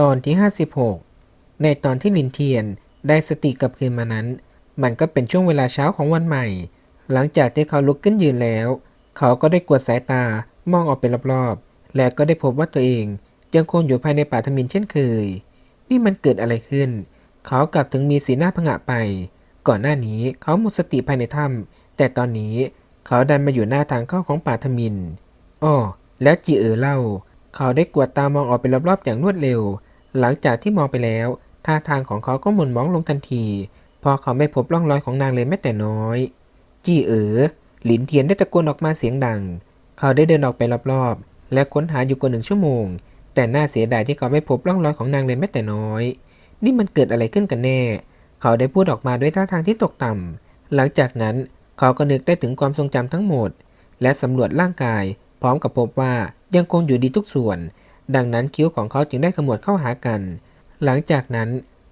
ตอนที่ 56 ในตอนที่ลินเทียนได้สติกลับคืนมานั้น มันก็เป็นช่วงเวลาเช้าของวันใหม่ หลังจากที่เขาลุกขึ้นยืนแล้ว เขาก็ได้กวดสายตามองออกไปรอบๆ และก็ได้พบว่าตัวเองยังคงอยู่ภายในป่าทมินเช่นเคย นี่มันเกิดอะไรขึ้น เขากลับถึงมีสีหน้าผงะไป ก่อนหน้านี้เขาหมดสติภายในถ้ำแต่ตอนนี้เขาดันมาอยู่หน้าทางเข้าของป่าทมินอ้อแล้วจีเอ๋อเล่า เขาได้กวดตามองออกไปรอบๆอย่างรวดเร็ว หลังจากที่มองไปแล้ว ท่าทางของเขาก็หมุนมองลงทันที พอเขาไม่พบร่องรอยของนางเลยแม้แต่น้อย จี้เอ๋อหลินเทียนได้ตะโกนออกมาเสียงดัง เขาได้เดินออกไปรอบๆ และค้นหาอยู่กว่าหนึ่งชั่วโมง แต่น่าเสียดายที่เขาไม่พบร่องรอยของนางเลยแม้แต่น้อย นี่มันเกิดอะไรขึ้นกันแน่ เขาได้พูดออกมาด้วยท่าทางที่ตกต่ำ หลังจากนั้นเขาก็นึกได้ถึงความทรงจำทั้งหมด และสำรวจร่างกาย พร้อมกับพบว่ายังคงอยู่ดีทุกส่วน ดังนั้นคิ้วของเขาจึงได้ขมวดเข้าหากัน หลังจากนั้น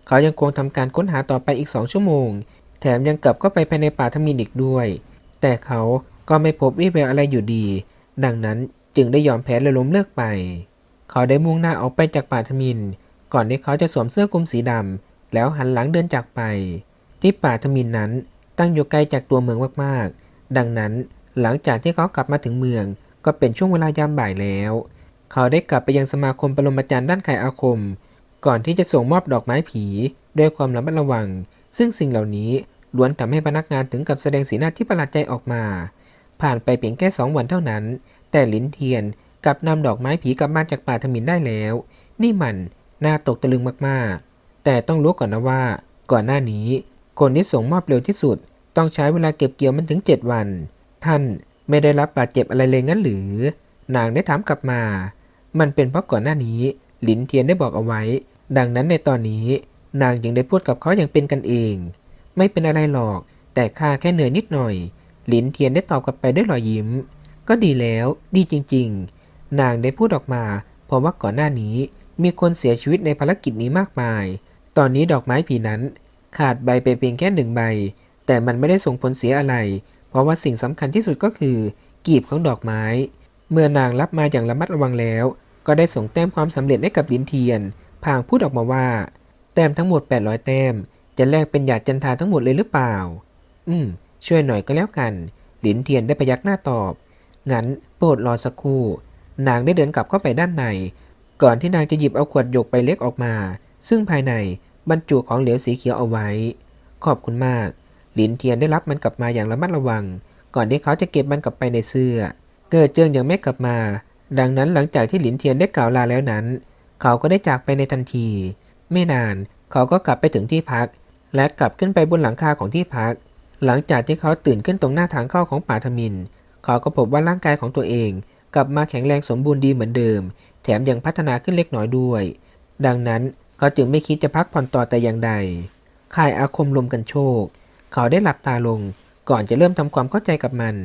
เขายังคงทำการค้นหาต่อไปอีกสองชั่วโมง แถมยังกลับเข้าไปภายในป่าทมินอีกด้วย แต่เขาก็ไม่พบวี่แววอะไรอยู่ดี ดังนั้นจึงได้ยอมแพ้และล้มเลิกไป เขาได้มุ่งหน้าออกไปจากป่าทมิน ก่อนที่เขาจะสวมเสื้อคลุมสีดำแล้วหันหลังเดินจากไป ที่ป่าทมินนั้นตั้งอยู่ไกลจากตัวเมืองมากๆ ดังนั้นหลังจากที่เขากลับมาถึงเมือง ก็เป็นช่วงเวลายามบ่ายแล้ว เขาได้กลับไปยังสมาคมปรมาจารย์ด้านไขอาคม ก่อนที่จะส่งมอบดอกไม้ผีด้วยความระมัดระวัง ซึ่งสิ่งเหล่านี้ล้วนทำให้พนักงานถึงกับแสดงสีหน้าที่ประหลาดใจออกมา ผ่านไปเพียงแค่สองวันเท่านั้น แต่ลินเทียนกลับนำดอกไม้ผีกลับมาจากป่าทมินได้แล้ว นี่มันน่าตกตะลึงมากๆ แต่ต้องรู้ก่อนนะว่า ก่อนหน้านี้ คนที่ส่งมอบเร็วที่สุด ต้องใช้เวลาเก็บเกี่ยวมันถึง 7 วัน ท่านไม่ได้รับบาดเจ็บอะไรเลยงั้นหรือ นางได้ถามกลับมา มันเป็นเพราะก่อนหน้านี้ หลินเทียนได้บอกเอาไว้ ดังนั้นในตอนนี้ นางยังได้พูดกับเขาอย่างเป็นกันเอง ไม่เป็นอะไรหรอก แต่ข้าแค่เหนื่อยนิดหน่อย หลินเทียนได้ตอบกลับไปด้วยรอยยิ้ม ก็ดีแล้ว ดีจริง ๆ นางได้พูดออกมา เพราะว่าก่อนหน้านี้ มีคนเสียชีวิตในภารกิจนี้มากมาย ตอนนี้ดอกไม้ผีนั้น ขาดใบไปเพียงแค่หนึ่งใบ แต่มันไม่ได้ส่งผลเสียอะไร เพราะว่าสิ่งสำคัญที่สุดก็คือ กีบของดอกไม้เมื่อนางรับมาอย่างระมัดระวังแล้ว ก็ได้ส่งแต้มความสำเร็จให้กับลินเทียน พางพูดออกมาว่า แต้มทั้งหมด 800 แต้ม จะแลกเป็นหยาดจันทาทั้งหมดเลยหรือเปล่า อืม ช่วยหน่อยก็แล้วกันหลินเทียนได้พยักหน้าตอบ งั้นโปรดรอสักครู่ นางได้เดินกลับเข้าไปด้านใน ก่อนที่นางจะหยิบเอาขวดหยกใบเล็กออกมา ซึ่งภายในบรรจุของเหลวสีเขียวเอาไว้ ขอบคุณมากหลินเทียนได้รับมันกลับมาอย่างระมัดระวัง ก่อนที่เขาจะเก็บมันกลับไปในเสื้อ เกิดเจิงยังไม่กลับมา ดังนั้นหลังจากที่หลินเทียนได้กล่าวลาแล้วนั้น เขาก็ได้จากไปในทันที ไม่นานเขาก็กลับไปถึงที่พัก และกลับขึ้นไปบนหลังคาของที่พัก หลังจากที่เขาตื่นขึ้นตรงหน้าทางเข้าของป่าทมิน เขาก็พบว่าร่างกายของตัวเอง กลับมาแข็งแรงสมบูรณ์ดีเหมือนเดิม แถมยังพัฒนาขึ้นเล็กน้อยด้วย ดังนั้นเขาจึงไม่คิดจะพักผ่อนต่อแต่อย่างใดข่ายอาคมลมกันโชค เขาได้หลับตาลง ก่อนจะเริ่มทำความเข้าใจกับมัน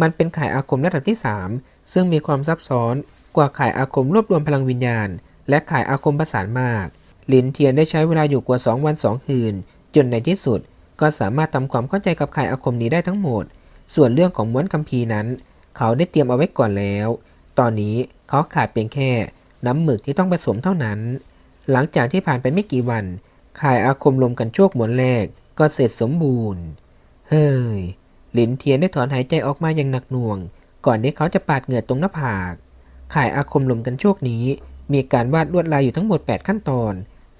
มันเป็นข่ายอาคมระดับที่3 ซึ่งมีความซับซ้อนกว่าข่ายอาคมรวบรวมพลังวิญญาณ และข่ายอาคมประสานมาก หลินเทียนได้ใช้เวลาอยู่กว่า 2 วัน 2 คืน จนในที่สุด ก็สามารถทำความเข้าใจกับข่ายอาคมนี้ได้ทั้งหมด ส่วนเรื่องของม้วนคัมภีร์นั้น เขาได้เตรียมเอาไว้ก่อนแล้ว ตอนนี้เขาขาดเพียงแค่น้ำหมึกที่ต้องผสมเท่านั้น หลังจากที่ผ่านไปไม่กี่วันข่ายอาคมลมกันโชคหมวนแรก ก็เสร็จสมบูรณ์ เฮ้ย หลินเทียนได้ถอนหายใจออกมาอย่างหนักหน่วง ก่อนที่เขาจะปาดเหงื่อตรงหน้าผาก ข่ายอาคมลมกันโชคนี้ มีการวาดลวดลายอยู่ทั้งหมด 8 ขั้นตอน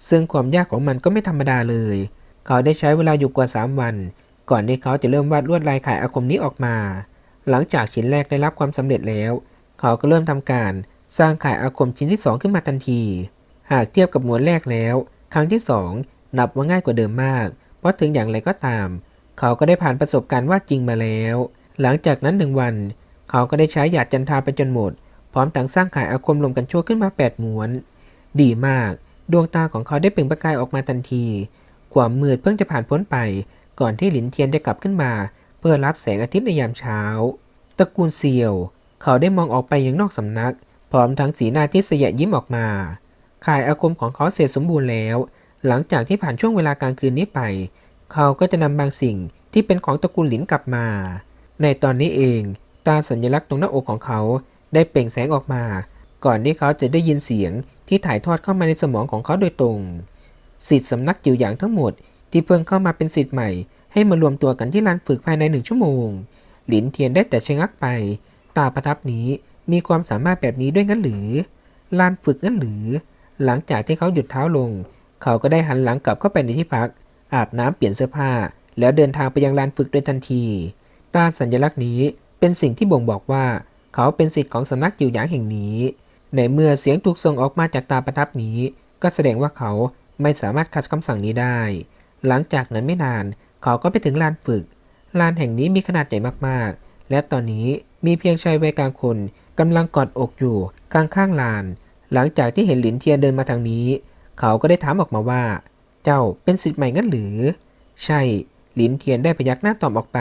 ซึ่งความยากของมันก็ไม่ธรรมดาเลย เขาได้ใช้เวลาอยู่กว่า 3 วัน ก่อนที่เขาจะเริ่มวาดลวดลายข่ายอาคมนี้ออกมา หลังจากชิ้นแรกได้รับความสำเร็จแล้ว เขาก็เริ่มทำการสร้างข่ายอาคมชิ้นที่ 2 ขึ้นมาทันที หากเทียบกับหมวดแรกแล้ว ครั้งที่ 2 นับว่าง่ายกว่าเดิมมาก เพราะถึงอย่างไรก็ตาม เขาก็ได้ผ่านประสบการณ์วาดจริงมาแล้ว หลังจากนั้นหนึ่งวัน เขาก็ได้ใช้หยาดจันทราไปจนหมด พร้อมทั้งสร้างข่ายอาคมลมกันชั่วขึ้นมา8ม้วน ดีมาก ดวงตาของเขาได้เปล่งประกายออกมาทันที ความมืดเพิ่งจะผ่านพ้นไป ก่อนที่หลินเทียนจะกลับขึ้นมา เพื่อรับแสงอาทิตย์ในยามเช้า ตระกูลเซียว เขาได้มองออกไปยังนอกสำนัก พร้อมทั้งสีหน้าที่เสยะยิ้มออกมาข่ายอาคมของเขาเสร็จสมบูรณ์แล้ว หลังจากที่ผ่านช่วงเวลากลางคืนนี้ไป เขาก็จะนำบางสิ่งที่เป็นของตระกูลหลินกลับมา ในตอนนี้เอง ตาสัญลักษณ์ตรงหน้าอกของเขาได้เปล่งแสงออกมา ก่อนที่เขาจะได้ยินเสียงที่ถ่ายทอดเข้ามาในสมองของเขาโดยตรง สิทธิ์สำนักจิวหยางทั้งหมด ที่เพิ่งเข้ามาเป็นสิทธิ์ใหม่ ให้มารวมตัวกันที่ลานฝึกภายในหนึ่งชั่วโมง หลินเทียนได้แต่ชะงักไป ตาประทับนี้มีความสามารถแบบนี้ด้วยงั้นหรือ ลานฝึกงั้นหรือ หลังจากที่เขาหยุดเท้าลง เขาก็ได้หันหลังกลับเข้าไปในที่พัก อาบน้ำเปลี่ยนเสื้อผ้า แล้วเดินทางไปยังลานฝึกโดยทันที ตาสัญลักษณ์นี้ เป็นสิ่งที่บ่งบอกว่า เขาเป็นสิทธิ์ของสำนักจิวหยางแห่งนี้ ในเมื่อเสียงถูกส่งออกมาจากตาประทับนี้ ก็แสดงว่าเขาไม่สามารถขัดคำสั่งนี้ได้ หลังจากนั้นไม่นาน เขาก็ไปถึงลานฝึก ลานแห่งนี้มีขนาดใหญ่มากๆ และตอนนี้มีเพียงชายวัยกลางคนกำลังกอดอกอยู่ข้างๆลาน หลังจากที่เห็นหลินเทียนเดินมาทางนี้ เขาก็ได้ถามออกมาว่า เจ้าเป็นสิทธิ์ใหม่งั้นหรือ ใช่ หลินเทียนได้พยักหน้าตอบออกไป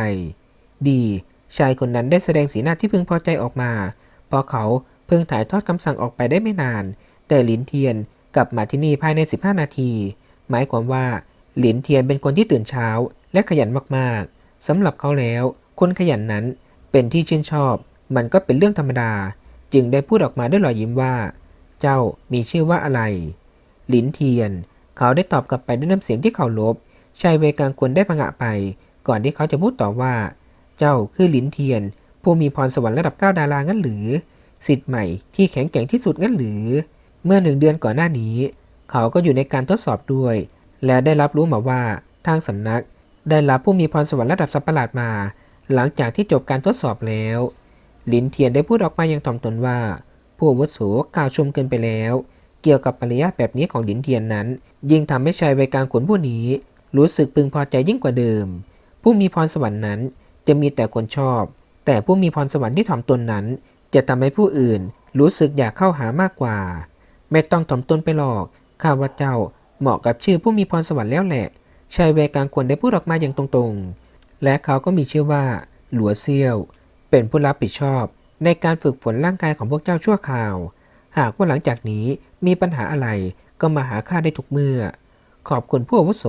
ดี ชายคนนั้นได้แสดงสีหน้าที่พึงพอใจออกมาพราะเขาเพิ่งถ่ายทอดคำสั่งออกไปได้ไม่นาน แต่หลินเทียนกลับมาที่นี่ภายใน 15 นาที หมายความว่าหลินเทียนเป็นคนที่ตื่นเช้า และขยันมากๆสำหรับเขาแล้ว คนขยันนั้นเป็นที่ชื่นชอบ มันก็เป็นเรื่องธรรมดา จึงได้พูดออกมาด้วยรอยยิ้มว่า เจ้ามีชื่อว่าอะไร หลินเทียน เขาได้ตอบกลับไปด้วยน้ำเสียงที่เขาลบชายวัยกลางคนได้ผงะไป ก่อนที่เขาจะพูดต่อว่า เจ้าคือหลินเทียน ผู้มีพรสวรรค์ระดับเก้าดารางั้นหรือ สิทธิ์ใหม่ที่แข็งแกร่งที่สุดงั้นหรือ เมื่อหนึ่งเดือนก่อนหน้านี้ เขาก็อยู่ในการทดสอบด้วย และได้รับรู้มาว่าทางสำนัก ได้รับผู้มีพรสวรรค์ระดับสัตว์ปะหลาดมา หลังจากที่จบการทดสอบแล้วหลินเทียนได้พูดออกมาอย่างถ่อมตนว่า ผู้วุโสกล่าวชมเกินไปแล้ว เกี่ยวกับปริยาแบบนี้ของหลินเทียนนั้น ยิ่งทำให้ชายวัยกลางคนผู้นี้ รู้สึกพึงพอใจยิ่งกว่าเดิม ผู้มีพรสวรรค์นั้น จะมีแต่คนชอบ แต่ผู้มีพรสวรรค์ที่ถ่อมตนนั้น จะทำให้ผู้อื่นรู้สึกอยากเข้าหามากกว่า ไม่ต้องถ่อมตนไปหรอก ข้าว่าเจ้าเหมาะกับชื่อผู้มีพรสวรรค์แล้วแหละชายวัยกลางคนได้พูดออกมาอย่างตรงๆ และเขาก็มีชื่อว่า หลัวเซียว เป็นผู้รับผิดชอบ ในการฝึกฝนร่างกายของพวกเจ้าชั่วคราว หากว่าหลังจากนี้มีปัญหาอะไรก็มาหาข้าได้ทุกเมื่อ ขอบคุณผู้อาวุโส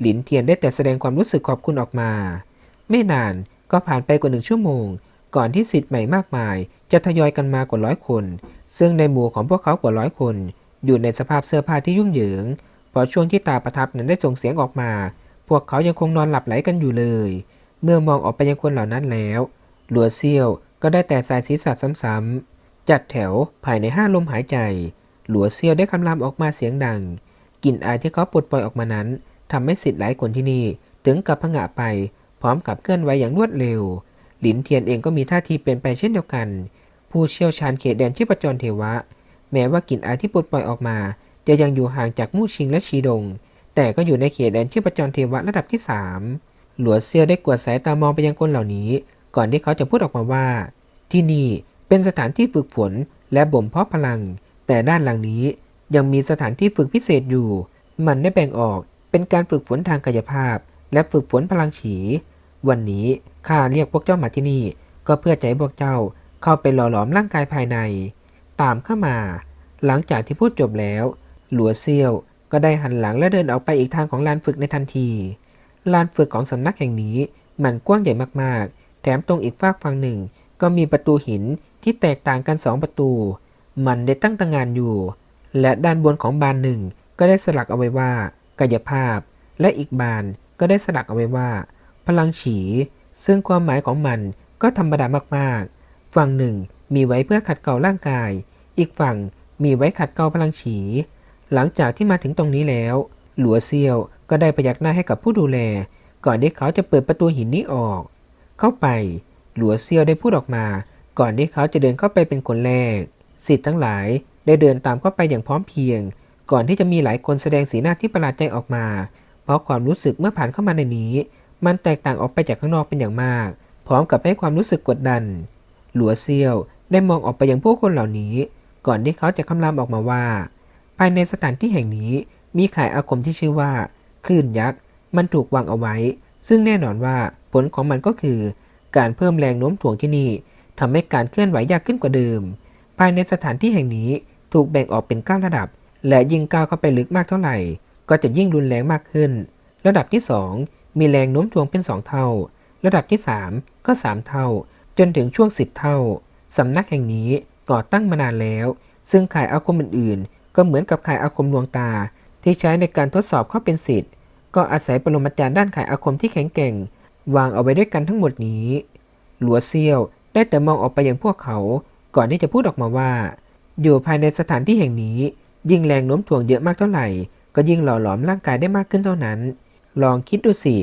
หลินเทียนได้แต่แสดงความรู้สึกขอบคุณออกมา ไม่นานก็ผ่านไปกว่าหนึ่งชั่วโมง ก่อนที่สิทธิ์ใหม่มากมาย จะทยอยกันมากว่าร้อยคน ซึ่งในหมู่ของพวกเขากว่าร้อยคน อยู่ในสภาพเสื้อผ้าที่ยุ่งเหยิงพราะช่วงที่ตาประทับนั้นได้ส่งเสียงออกมา พวกเขายังคงนอนหลับไหลกันอยู่เลย เมื่อมองออกไปยังคนเหล่านั้นแล้วหลัวเซียวก็ได้แต่สายศีรษะซ้ำๆจัดแถวภายในห้าลมหายใจ หลัวเซียวได้คำรามออกมาเสียงดังกลิ่นอายที่เขาปลดปล่อยออกมานั้นทำให้สิทธิ์หลายคนที่นี่ถึงกับผงะไป พร้อมกับเคลื่อนไหวอย่างรวดเร็ว หลินเทียนเองก็มีท่าทีเป็นไปเช่นเดียวกัน ผู้เชี่ยวชาญเขตแดนที่ประจรเทวะ แม้ว่ากลิ่นอายที่ปลดปล่อยออกมา จะยังอยู่ห่างจากมู่ชิงและชีดง แต่ก็อยู่ในเขตแดนที่ประจรเทวะระดับที่สามหลัวเซียวได้กวดสายตามองไปยังคนเหล่านี้ ก่อนที่เขาจะพูดออกมาว่า ที่นี่เป็นสถานที่ฝึกฝนและบ่มเพาะพลัง แต่ด้านหลังนี้ยังมีสถานที่ฝึกพิเศษอยู่ มันได้แบ่งออกเป็นการฝึกฝนทางกายภาพ และฝึกฝนพลังฉี วันนี้ข้าเรียกพวกเจ้ามาที่นี่ ก็เพื่อจะให้พวกเจ้าเข้าไปหล่อหลอมร่างกายภายใน ตามเข้ามา หลังจากที่พูดจบแล้ว หลัวเซียวก็ได้หันหลังและเดินออกไปอีกทางของลานฝึกในทันที ลานฝึกของสำนักแห่งนี้มันกว้างใหญ่มากๆ แถมตรงอีกฝากฝั่งหนึ่ง ก็มีประตูหินที่แตกต่างกันสองประตู มันได้ตั้งต่างานอยู่ และด้านบนของบานหนึ่งก็ได้สลักเอาไว้ว่ากายภาพ และอีกบาน ก็ได้สลักเอาไว้ว่า พลังฉี ซึ่งความหมายของมันก็ธรรมดามากๆ ฝั่งหนึ่งมีไว้เพื่อขัดเกลาร่างกาย อีกฝั่งมีไว้ขัดเกลาพลังฉี หลังจากที่มาถึงตรงนี้แล้ว หลัวเซียวก็ได้พยักหน้าให้กับผู้ดูแล ก่อนที่เขาจะเปิดประตูหินนี้ออก เข้าไป หลัวเซียวได้พูดออกมา ก่อนที่เขาจะเดินเข้าไปเป็นคนแรก สิทธิ์ทั้งหลายได้เดินตามเข้าไปอย่างพร้อมเพรียง ก่อนที่จะมีหลายคนแสดงสีหน้าที่ประหลาดใจออกมา เพราะความรู้สึกเมื่อผ่านเข้ามาในนี้ มันแตกต่างออกไปจากข้างนอกเป็นอย่างมาก พร้อมกับให้ความรู้สึกกดดัน หลัวเซียวได้มองออกไปยังผู้คนเหล่านี้ ก่อนที่เขาจะคำรามออกมาว่า ภายในสถานที่แห่งนี้มีข่ายอาคมที่ชื่อว่าคลื่นยักษ์ มันถูกวางเอาไว้ ซึ่งแน่นอนว่าผลของมันก็คือ การเพิ่มแรงโน้มถ่วงที่นี่ทำให้การเคลื่อนไหวยากขึ้นกว่าเดิม ภายในสถานที่แห่งนี้ถูกแบ่งออกเป็นเก้าระดับ และยิ่งก้าวเข้าไปลึกมากเท่าไหร่ ก็จะยิ่งรุนแรงมากขึ้น ระดับที่ 2 มีแรงโน้มถ่วงเป็น 2 เท่า ระดับที่ 3 ก็ 3 เท่า จนถึงช่วง 10 เท่า สำนักแห่งนี้ก่อตั้งมานานแล้ว ซึ่งข่ายอาคมอื่นๆ ก็เหมือนกับข่ายอาคมลวงตา ที่ใช้ในการทดสอบเข้าเป็นสิทธิ์ ก็อาศัยปรมาจารย์ด้านข่ายอาคมที่แข็งแกร่ง วางเอาไว้ด้วยกันทั้งหมดนี้ หลัวเซียวได้แต่มองออกไปยังพวกเขา ก่อนที่จะพูดออกมาว่า อยู่ภายในสถานที่แห่งนี้ ยิ่งแรงโน้มถ่วงเยอะมากเท่าไหร่ ก็ยิ่งหล่อหลอมร่างกายได้มากขึ้นเท่านั้น ลองคิดดูสิ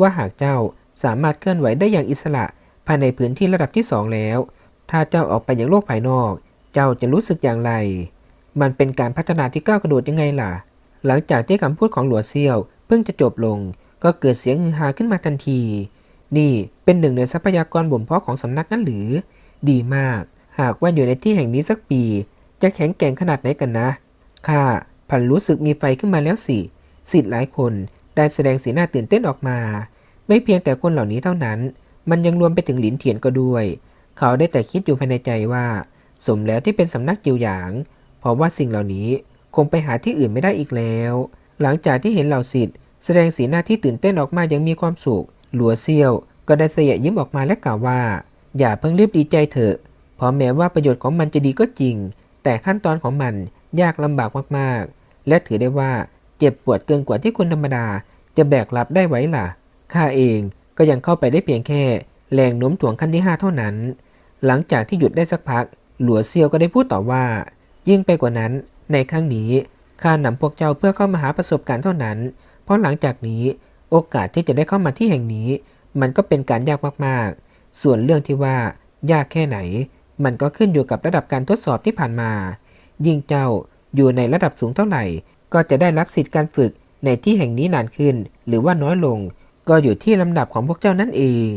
ว่าหากเจ้าสามารถเคลื่อนไหวได้อย่างอิสระภายในพื้นที่ระดับที่สองแล้ว ถ้าเจ้าออกไปอยังโลกภายนอก เจ้าจะรู้สึกอย่างไร มันเป็นการพัฒนาที่ก้าวกระโดดยังไงล่ะ หลังจากที่คำพูดของหลัวเซียว เพิ่งจะจบลง ก็เกิดเสียงฮือฮาขึ้นมาทันที นี่เป็นหนึ่งในทรัพยากรบ่มเพาะของสำนักนั้นหรือ ดีมาก หากว่าอยู่ในที่แห่งนี้สักปี จะแข็งแกร่งขนาดไหนกันนะข้า พันรู้สึกมีไฟขึ้นมาแล้วสิสิทธิ์หลายคนได้แสดงสีหน้าตื่นเต้นออกมา ไม่เพียงแต่คนเหล่านี้เท่านั้น มันยังรวมไปถึงหลินเทียนก็ด้วย เขาได้แต่คิดอยู่ภายในใจว่า สมแล้วที่เป็นสำนักจิวหยาง เพราะว่าสิ่งเหล่านี้คงไปหาที่อื่นไม่ได้อีกแล้ว หลังจากที่เห็นเหล่าสิทธิ์แสดงสีหน้าที่ตื่นเต้นออกมายังมีความสุข หลัวเซี่ยว ก็ได้เสียยิ้มออกมาและกล่าวว่า อย่าเพิ่งรีบดีใจเถอะ เพราะแม้ว่าประโยชน์ของมันจะดีก็จริง แต่ขั้นตอนของมัน ยากลำบากมากๆ และถือได้ว่าเจ็บปวดเกินกว่าที่คนธรรมดาจะแบกรับได้ไว้ล่ะ ข้าเองก็ยังเข้าไปได้เพียงแค่ แรงโน้มถ่วงขั้นที่ 5 เท่านั้น หลังจากที่หยุดได้สักพัก หลัวเซียวก็ได้พูดต่อว่า ยิ่งไปกว่านั้น ในครั้งนี้ข้านำพวกเจ้าเพื่อเข้ามาหาประสบการณ์เท่านั้น เพราะหลังจากนี้โอกาสที่จะได้เข้ามาที่แห่งนี้ มันก็เป็นการยากมากๆ ส่วนเรื่องที่ว่ายากแค่ไหน มันก็ขึ้นอยู่กับระดับการทดสอบที่ผ่านมา ยิ่งเจ้าอยู่ในระดับสูงเท่าไหร่ ก็จะได้รับสิทธิ์การฝึกในที่แห่งนี้นานขึ้น หรือว่าน้อยลง ก็อยู่ที่ลำดับของพวกเจ้านั่นเอง